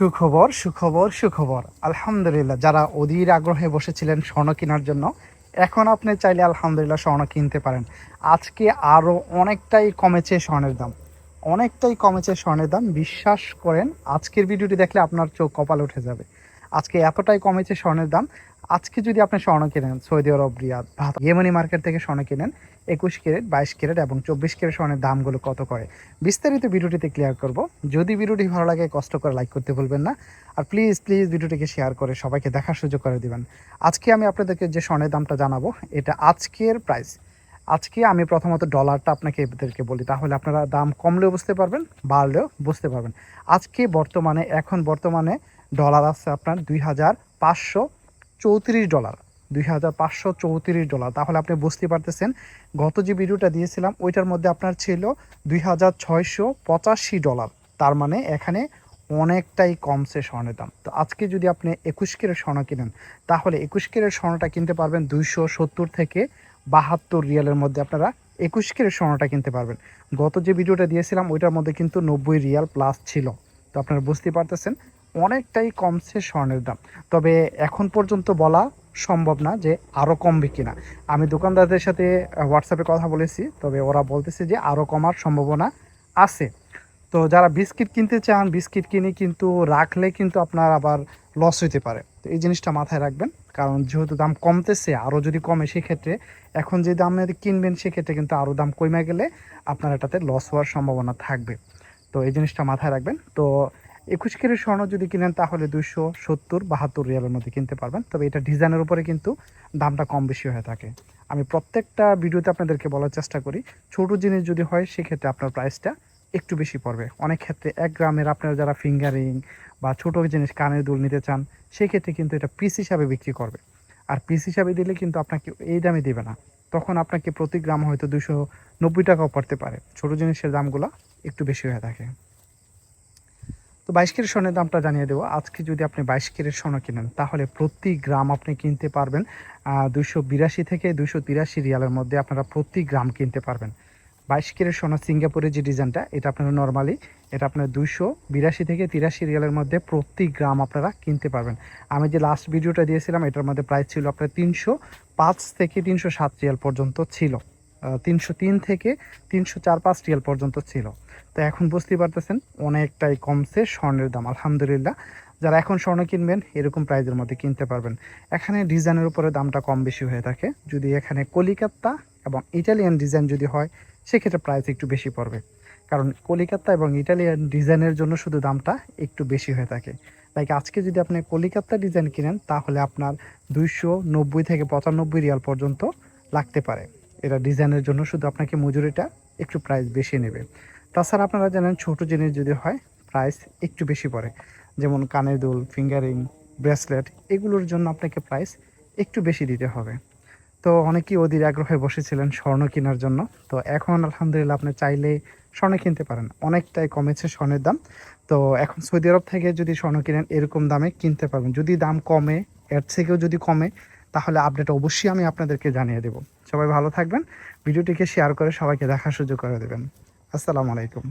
সুখবর সুখবর সুখবর। আলহামদুলিল্লাহ, যারা অধীর আগ্রহে বসেছিলেন স্বর্ণ কেনার জন্য, এখন আপনি চাইলে আলহামদুলিল্লাহ স্বর্ণ কিনতে পারেন। আজকে আরও অনেকটাই কমেছে স্বর্ণের দাম। অনেকটাই কমেছে স্বর্ণের দাম। বিশ্বাস করেন, আজকের ভিডিওটি দেখলে আপনার চোখ কপাল উঠে যাবে। আজকে এতটাই কমেছে স্বর্ণের দাম আজকে যদি আপনি স্বর্ণ কেনেন, সৌদি আরব, রিয়াদ ইয়েমানি মার্কেট থেকে স্বর্ণ কেনেন, একুশ ক্যারেট, বাইশ ক্যারেট এবং চব্বিশ ক্যারেট স্বর্ণের দামগুলো কত করে? বিস্তারিত ভিডিওটিতে ক্লিয়ার করব। যদি ভিডিওটি ভালো লাগে, কষ্ট করে লাইক করতে ভুলবেন না। আর প্লিজ প্লিজ ভিডিওটিকে শেয়ার করে সবাইকে দেখার সুযোগ করে দিবেন। আজকে আমি আপনাদেরকে যে স্বর্ণের দামটা জানাব, এটা আজকের প্রাইস আজকে আমি প্রথমত ডলারটা আপনাকে এদেরকে বলি, তাহলে আপনারা দাম কমলেও বুঝতে পারবেন, বাড়লেও বুঝতে পারবেন। আজকে বর্তমানে, এখন বর্তমানে ডলার আছে আপনার দুই হাজার পাঁচশো চৌত্রিশ ডলার, দুই হাজার পাঁচশো চৌত্রিশ ডলার। তাহলে আপনি বুঝতে পারতেছেন, গত যে ভিডিওটা দিয়েছিলাম, ওইটার মধ্যে আপনার ছিল দুই হাজার ছয়শো পঁচাশি ডলার। তার মানে এখানে অনেকটাই কমছে স্বর্ণের দাম। তো আজকে যদি আপনি একুশ কেরের স্বর্ণ কিনেন, তাহলে একুশ কেরের স্বর্ণটা কিনতে পারবেন দুইশো সত্তর থেকে বাহাত্তর রিয়ালের মধ্যে আপনারা একুশ কেরের স্বর্ণটা কিনতে পারবেন। গত যে ভিডিওটা দিয়েছিলাম, ওইটার মধ্যে কিন্তু নব্বই রিয়াল প্লাস ছিল। তো আপনারা বুঝতে পারতেছেন অনেকটাই কমছে স্বর্ণের দাম। তবে এখন পর্যন্ত বলা সম্ভব না যে আরও কমবে কিনা। আমি দোকানদারদের সাথে হোয়াটসঅ্যাপে কথা বলেছি, তবে ওরা বলতেছে যে আরও কমার সম্ভাবনা আছে। তো যারা বিস্কিট কিনতে চান, বিস্কিট কিনে কিন্তু রাখলে কিন্তু আপনার আবার লস হইতে পারে। তো এই জিনিসটা মাথায় রাখবেন, কারণ যেহেতু দাম কমতেছে আরও যদি কমে, সেক্ষেত্রে এখন যে দামে কিনবেন, সেক্ষেত্রে কিন্তু আরও দাম কমে গেলে আপনার এটাতে লস হওয়ার সম্ভাবনা থাকবে। তো এই জিনিসটা মাথায় রাখবেন। তো একুশ কেরের স্বর্ণ যদি কিনেন, তাহলে দুশো সত্তর বাহাত্তর রিয়ালের মধ্যে কিনতে পারবেন। তবে এটা ডিজাইনের উপরে কিন্তু দামটা কম বেশি হয়ে থাকে। আমি প্রত্যেকটা ভিডিওতে আপনাদেরকে বলার চেষ্টা করি, ছোট জিনিস যদি হয়, সেক্ষেত্রে আপনার প্রাইসটা একটু বেশি পড়বে। অনেক ক্ষেত্রে এক গ্রামের আপনার যারা ফিঙ্গারিং বা ছোট জিনিস কানের দুল নিতে চান, সেক্ষেত্রে কিন্তু এটা পিস হিসাবে বিক্রি করবে। আর পিস হিসাবে দিলে কিন্তু আপনাকে এই দামে দেবে না। তখন আপনাকে প্রতি গ্রাম হয়তো দুশো নব্বই টাকাও পড়তে পারে। ছোট জিনিসের দামগুলো একটু বেশি হয়ে থাকে। তো বাইশ কেরের স্বর্ণের দামটা জানিয়ে দেবো। আজকে যদি আপনি বাইশ কেরের স্বর্ণ কিনেন, তাহলে প্রতি গ্রাম আপনি কিনতে পারবেন দুশো বিরাশি থেকে দুশো তিরাশি রিয়ালের মধ্যে আপনারা প্রতি গ্রাম কিনতে পারবেন। বাইশ কেরের সোনা সিঙ্গাপুরের যে ডিজাইনটা, এটা আপনারা নর্মালি এটা আপনার দুশো বিরাশি থেকে তিরাশি রিয়ালের মধ্যে প্রতি গ্রাম আপনারা কিনতে পারবেন। আমি যে লাস্ট ভিডিওটা দিয়েছিলাম, এটার মধ্যে প্রাইস ছিল আপনার তিনশো পাঁচ থেকে তিনশো সাত রিয়াল পর্যন্ত ছিল। তিনশো তিন থেকে তিনশো চার পাঁচ রিয়াল পর্যন্ত ছিল। তো এখন বুঝতেই পারতেছেন, অনেকটাই কমছে স্বর্ণের দাম, আলহামদুলিল্লাহ। যারা এখন স্বর্ণ কিনবেন, এরকম প্রাইজের মধ্যে কিনতে পারবেন। এখানে ডিজাইনের উপরে দামটা কম বেশি হয়ে থাকে। যদি এখানে কলিকাতা এবং ইটালিয়ান ডিজাইন যদি হয়, সেক্ষেত্রে প্রাইস একটু বেশি পড়বে। কারণ কলিকাতা এবং ইটালিয়ান ডিজাইনের জন্য শুধু দামটা একটু বেশি হয়ে থাকে। লাইক আজকে যদি আপনি কলিকাতা ডিজাইন কিনেন, তাহলে আপনার দুইশো নব্বই থেকে পঁচানব্বই রিয়াল পর্যন্ত লাগতে পারে। এটা ডিজাইনের জন্য শুধু আপনাকে মজুরিটা একটু প্রাইস বেশি নেবে। তাছাড়া আপনারা জানেন ছোট জিনিস যদি হয় প্রাইস একটু বেশি পড়ে। যেমন কানের দুল ফিঙ্গারিং ব্রেসলেট এগুলোর জন্য আপনাকে প্রাইস একটু বেশি দিতে হবে। তো অনেকেই অধীর আগ্রহে বসেছিলেন স্বর্ণ কেনার জন্য। তো এখন আলহামদুলিল্লাহ আপনি চাইলে স্বর্ণ কিনতে পারেন। অনেকটাই কমেছে স্বর্ণের দাম। তো এখন সৌদি আরব থেকে যদি স্বর্ণ কিনেন, এরকম দামে কিনতে পারবেন। যদি দাম কমে, এর থেকেও যদি কমে তাহলে আপডেট অবশ্যই আমি আপনাদেরকে জানিয়ে দেব। সবাই ভালো থাকবেন। ভিডিওটিকে শেয়ার করে সবাইকে দেখার সুযোগ করে দেবেন। আসসালামু আলাইকুম।